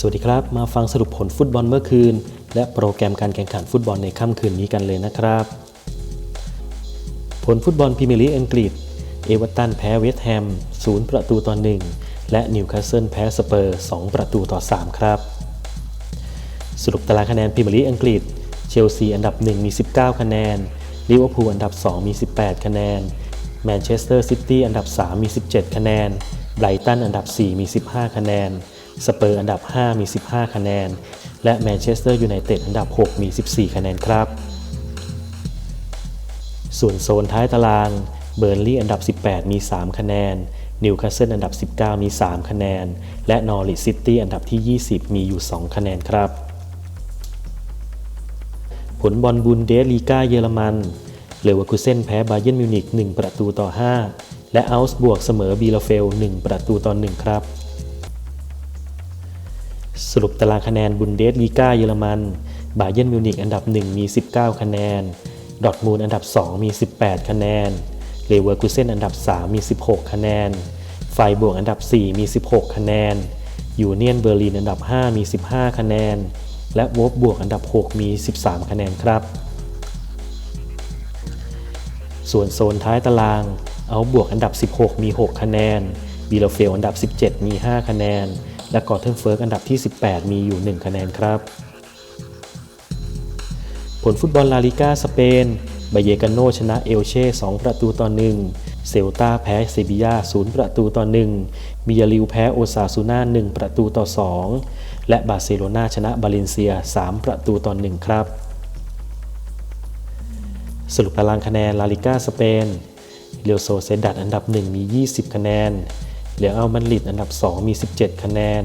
สวัสดีครับ มาฟังสรุปผลฟุตบอลเมื่อคืน และโปรแกรมการแข่งขันฟุตบอลในค่ำคืนนี้กันเลยนะครับ ผลฟุตบอลพรีเมียร์ลีกอังกฤษ เอเวอร์ตันแพ้เวสต์แฮม 0 ประตูต่อ 1 และนิวคาสเซิลแพ้สเปอร์ 2 ประตูต่อ 3 ครับ สรุปตารางคะแนนพรีเมียร์ลีกอังกฤษ เชลซีอันดับ 1 มี 19 คะแนน ลิเวอร์พูลอันดับ 2 มี 18 คะแนน แมนเชสเตอร์ซิตี้อันดับ 3 มี 17 คะแนน ไบรตันอันดับ 4 มี 15 คะแนน สเปอร์อันดับ 5 มี 15 คะแนน และแมนเชสเตอร์ยูไนเต็ดอันดับ 6 มี 14 คะแนนครับ ส่วนโซนท้ายตาราง เบอร์นลี่อันดับ 18 มี 3 คะแนน นิวคาสเซิลอันดับ 19 มี 3 คะแนน และนอริซิตี้อันดับที่ 20 มีอยู่ 2 คะแนนครับ ผลบอลบุนเดสลีกาเยอรมันเลเวอร์คูเซนแพ้บาเยิร์นมิวนิก1ประตูต่อ 5 และอัลส์บวกเสมอบีลาเฟล 1 ประตูต่อ 1 ครับ สรุปตารางคะแนนบุนเดสลีกาเยอรมันบาเยิร์นมิวนิกอันดับ 1 มี 19 คะแนน ดอร์ทมูลอันดับ 2 มี 18 คะแนน เลเวอร์คูเซนอันดับ 3 มี 16 คะแนน ไฟบวกอันดับ 4 มี 16 คะแนน ยูเนียนเบอร์ลินอันดับ 5 มี 15 คะแนน และวอฟบวกอันดับ 6 มี 13 คะแนนครับ ส่วนโซนท้ายตาราง เอาบวกอันดับ 16 มี 6 คะแนนบีโลเฟลอันดับ 17 มี 5 คะแนน และกอร์เทนเฟิร์กอันดับที่ 18 มีอยู่ 1 คะแนนครับ ผลฟุตบอลลาลิกาสเปนบาเยกาโนชนะเอลเช่ 2 ประตูต่อ 1 เซลตาแพ้เซบียา0 ประตูต่อ 1 มิยาลิวแพ้โอซาซูน่า 1 ประตูต่อ 2 และบาร์เซโลนาชนะบาเลนเซีย 3 ประตูต่อ 1 ครับ สรุปตารางคะแนนลาลิกาสเปน เรอัลโซเซดัดอันดับ 1 มี 20 คะแนน เรอัลมาดริดอันดับ 2 มี 17 คะแนน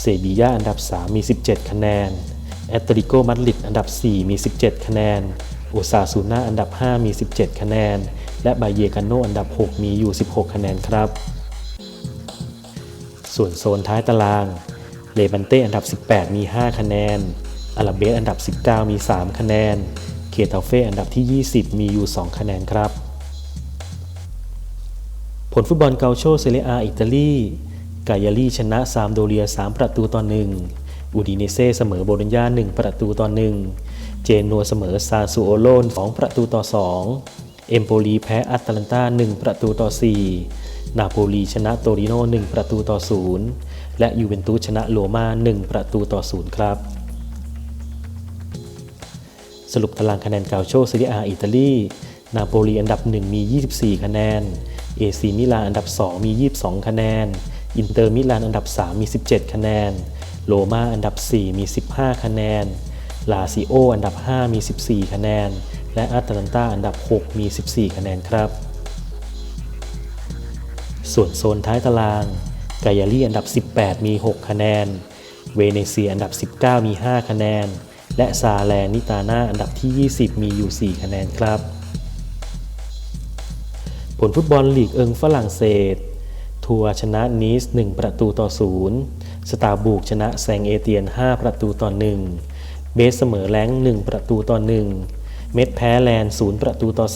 เซบียาอันดับ 3 มี 17 คะแนน แอตเลติโกมาดริดอันดับ 4 มี 17 คะแนนโอซาซูน่าอันดับ 5 มี 17 คะแนน และบาเยกาโนอันดับ 6 มีอยู่ 16 คะแนนครับ ส่วนโซนท้ายตาราง เลบันเต้อันดับ 18 มี 5 คะแนน อาราเบสอันดับ 19 มี 3 คะแนน เคทาเฟ่อันดับที่ 20 มีอยู่ 2 คะแนนครับ ผลฟุตบอลเกาโชเซเรียอาอิตาลีกายาลีชนะซามโดเรีย 3 ประตูต่อ1อูดิเนเซ่เสมอโบโลญญา1 ประตูต่อ1เจนัวเสมอซาซูโอโลน2ประตูต่อ 2 เอมโปลีแพ้อัตแลนตา 1 ประตูต่อ 4 นาโปลีชนะโตริโน 1 ประตูต่อ 0 และยูเวนตุสชนะโรม่า1 ประตูต่อ 0 ครับ สรุปตารางคะแนนเกาโชเซเรียอาอิตาลี นาโปลีอันดับ 1 มี 24 คะแนน เอซีมิลานอันดับ 2 มี 22 คะแนน อินเตอร์มิลานอันดับ 3 มี 17 คะแนน โรม่าอันดับ 4 มี 15 คะแนน ลาซิโออันดับ 5 มี 14 คะแนน และอัตแลนตาอันดับ 6 มี 14 คะแนนครับ ส่วนโซนท้ายตาราง กายาลีอันดับ 18 มี 6 คะแนน เวเนเซียอันดับ 19 มี 5 คะแนน และซาแลนิตาน่าอันดับที่ 20 มีอยู่ 4 คะแนนครับ ผลฟุตบอลลีกเอิงฝรั่งเศส ทัวร์ชนะนีส 1 ประตูต่อ 0 สตาบูกชนะแซงเอเตียน 5 ประตูต่อ 1 เบสเสมอแรง1 ประตูต่อ 1 เม็ดแพ้แลนด์0ประตูต่อ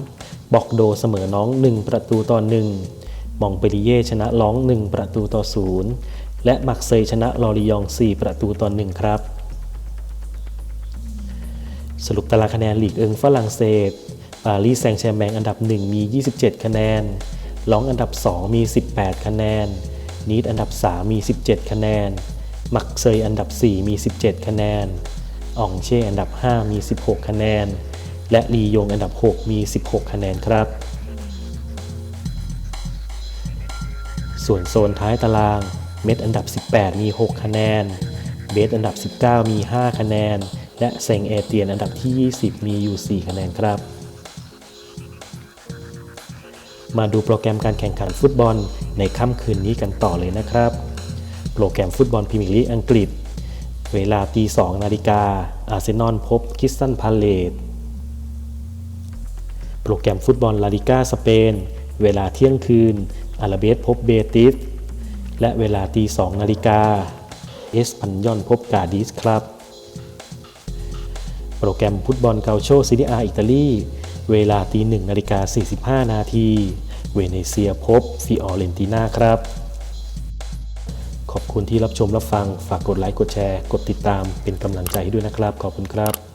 3 บอกโดเสมอน้อง 1 ประตูต่อ 1 มองเปริเย่ชนะล้อง 1 ประตูต่อ 0 และมักเซยชนะลอริยอง 4 ประตูต่อ 1 ครับ สรุปตารางคะแนนลีกเอิงฝรั่งเศส ปารีสแซงต์แชร์แมงอันดับ 1 มี 27 คะแนนลองอันดับ 2 มี 18 คะแนนนีดอันดับ 3 มี 17 คะแนน มักเซยอันดับ 4 มี 17 คะแนนอ่องเช่อันดับ 5 มี 16 คะแนน และลียงอันดับ 6 มี 16 คะแนนครับ ส่วนโซนท้ายตาราง เม็ดอันดับ 18 มี 6 คะแนน เบสอันดับ 19 มี 5 คะแนน และเซงเอเตียนอันดับที่ 20 มีอยู่ 4 คะแนนครับ มาดูโปรแกรมการแข่งขันฟุตบอลในค่ำคืนนี้กันต่อเลยนะครับ โปรแกรมฟุตบอลพรีเมียร์ลีกอังกฤษ เวลาตี2นาฬิกาอาร์เซนอลพบคิสตันพาเลตโปรแกรมฟุตบอลลาลิก้าสเปน เวลาเที่ยงคืนอาราเบสพบเบติสและเวลาตี2นาฬิกาเอสพันยอนพบกาดิสครับ โปรแกรมฟุตบอลเกาโชซีเรียอาอิตาลี เวลาตีหนึ่งนาฬิกา45 นาที เวเนเซียพบฟิออเรนตินาครับขขอบคุณที่รับชมรับฟัง ฝากกดไลค์ กดแชร์ กดติดตามเป็นกำลังใจให้ด้วยนะครับ ขอบคุณครับ